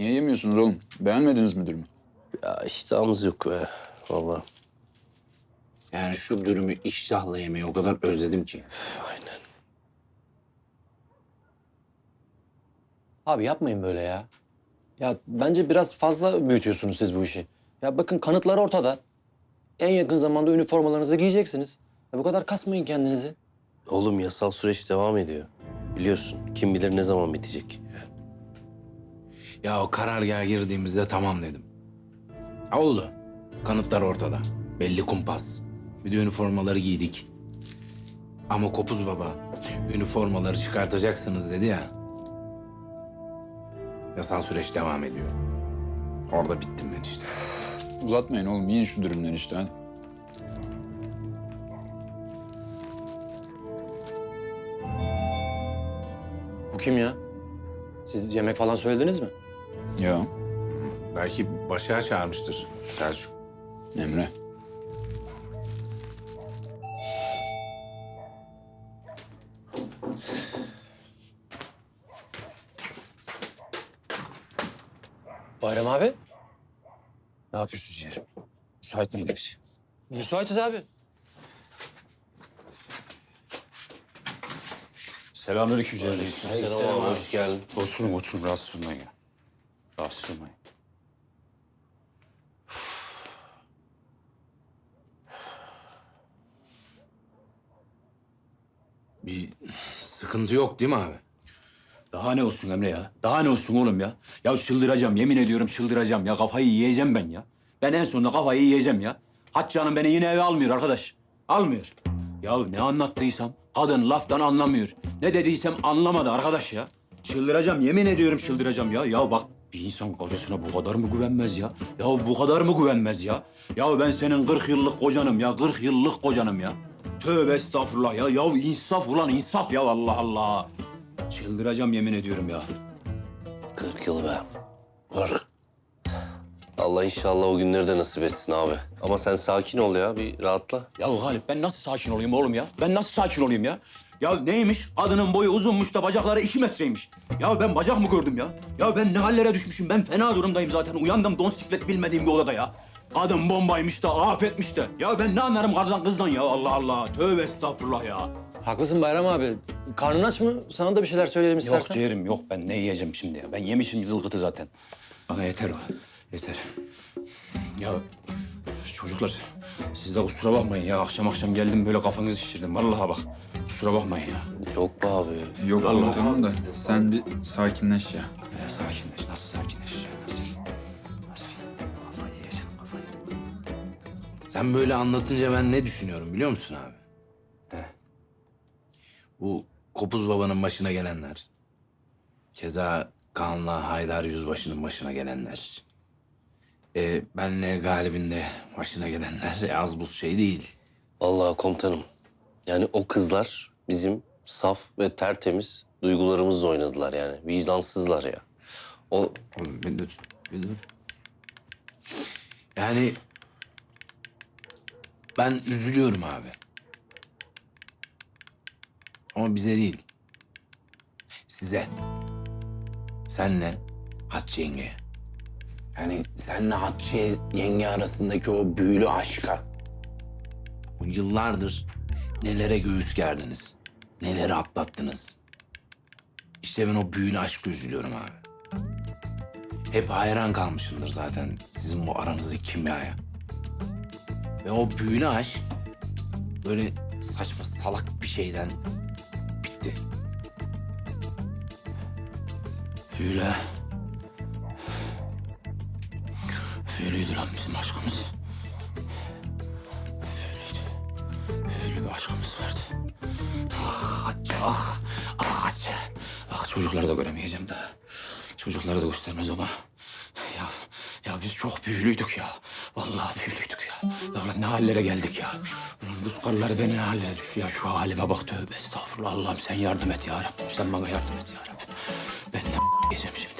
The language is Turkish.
Niye yemiyorsunuz oğlum? Beğenmediniz mi dürümü? Ya iştahımız yok be. Vallahi. Yani şu dürümü iştahla yemeyi o kadar özledim ki. Aynen. Abi yapmayın böyle ya. Ya bence biraz fazla büyütüyorsunuz siz bu işi. Ya bakın kanıtlar ortada. En yakın zamanda üniformalarınızı giyeceksiniz. Ya bu kadar kasmayın kendinizi. Oğlum yasal süreç devam ediyor. Biliyorsun kim bilir ne zaman bitecek. Ya o karargaha girdiğimizde tamam dedim. Ha, Oldu. Kanıtlar ortada. Belli kumpas. Bir de üniformaları giydik. Ama Kopuz Baba üniformaları çıkartacaksınız dedi ya. Yasal süreç devam ediyor. Orada bittim ben işte. Uzatmayın oğlum. Yiyin şu dürümleri işte hadi. Bu kim ya? Siz yemek falan söylediniz mi? Ya Belki başa çağırmıştır Selçuk. Emre. Bayram abi. Ne yapıyorsun ciğerim? Müsait miydiniz? Müsaitiz abi. Selamünaleyküm ciğerim. Selam abi, hoş geldin. Oturun oturun rahatsız olmayın ya. Olmayın. Bir sıkıntı yok değil mi abi? Daha ne olsun Emre ya? Daha ne olsun oğlum ya? Ya çıldıracağım yemin ediyorum çıldıracağım ya. Kafayı yiyeceğim ben ya. Ben en sonunda kafayı yiyeceğim ya. Hatice Hanım beni yine eve almıyor arkadaş. Almıyor. Ya ne anlattıysam kadın laftan anlamıyor. Ne dediysem anlamadı arkadaş ya. Çıldıracağım yemin ediyorum çıldıracağım ya. Ya bak bir insan kocasına bu kadar mı güvenmez ya? Ya bu kadar mı güvenmez ya? Ya ben senin 40 yıllık kocanım ya. 40 yıllık kocanım ya. Tövbe estağfurullah ya. Ya insaf ulan insaf ya Allah Allah. Çıldıracağım yemin ediyorum ya. 40 yıl be. Var. Allah inşallah o günleri de nasip etsin abi. Ama sen sakin ol ya, bir rahatla. Ya Galip ben nasıl sakin olayım oğlum ya? Ben nasıl sakin olayım ya? Ya neymiş? Kadının boyu uzunmuş da bacakları iki metreymiş. Ya ben bacak mı gördüm ya? Ya ben ne hallere düşmüşüm? Ben fena durumdayım zaten. Uyandım don siklet bilmediğim bir odada ya. Kadın bombaymış da, afetmiş de. Ya ben ne anlarım kardan kızdan ya? Allah Allah. Tövbe estağfurullah ya. Haklısın Bayram abi. Karnın aç mı? Sana da bir şeyler söyleyelim Yok istersen. ciğerim yok. Ben ne yiyeceğim şimdi ya? Ben yemişim zılgıtı zaten. Bana yeter o. Yeter. Ya çocuklar siz de kusura bakmayın ya. Akşam akşam geldim böyle kafanızı şişirdim. Vallahi bak. Kusura bakmayın ya. Yok be abi. Yok Allah. komutanım da sen bir sakinleş ya. Ya sakinleş. Nasıl sakinleş? Nasıl? Nasıl? Kafayı yiyeceğim kafayı. Sen böyle anlatınca ben ne düşünüyorum biliyor musun abi? Bu Kopuz Baba'nın başına gelenler. Keza Kaan'la Haydar Yüzbaşı'nın başına gelenler. Ee, benle Galip'in de başına gelenler e, az buz şey değil. Vallahi komutanım. Yani o kızlar bizim saf ve tertemiz duygularımızla oynadılar yani. Vicdansızlar ya. O Oğlum bir dur, bir dur. Yani ben üzülüyorum abi. Ama bize değil. Size. Senle Hatice yengeye. Yani senle Hatice yenge arasındaki o büyülü aşka. O yıllardır nelere göğüs gerdiniz. Neleri atlattınız. İşte ben o büyülü aşkı üzülüyorum abi. Hep hayran kalmışımdır zaten sizin bu aranızdaki kimyaya. Ve o büyülü aşk böyle saçma salak bir şeyden bitti. Büyülü. Büyülüydü lan bizim aşkımız. Büyülüydü. Büyülü bir aşkımız vardı. Ah Hatice, ah. Ah Hatice. Ah çocukları da göremeyeceğim daha. Çocukları da göstermez ama. Ya, ya biz çok büyülüydük ya. Vallahi büyülüydük ya. Ulan ne hallere geldik ya. Ulan buz karları beni ne hallere düştü ya. Şu halime bak tövbe estağfurullah. Allah'ım sen yardım et ya Rabbim. Sen bana yardım et ya Rabbim. Ben ne yiyeceğim şimdi?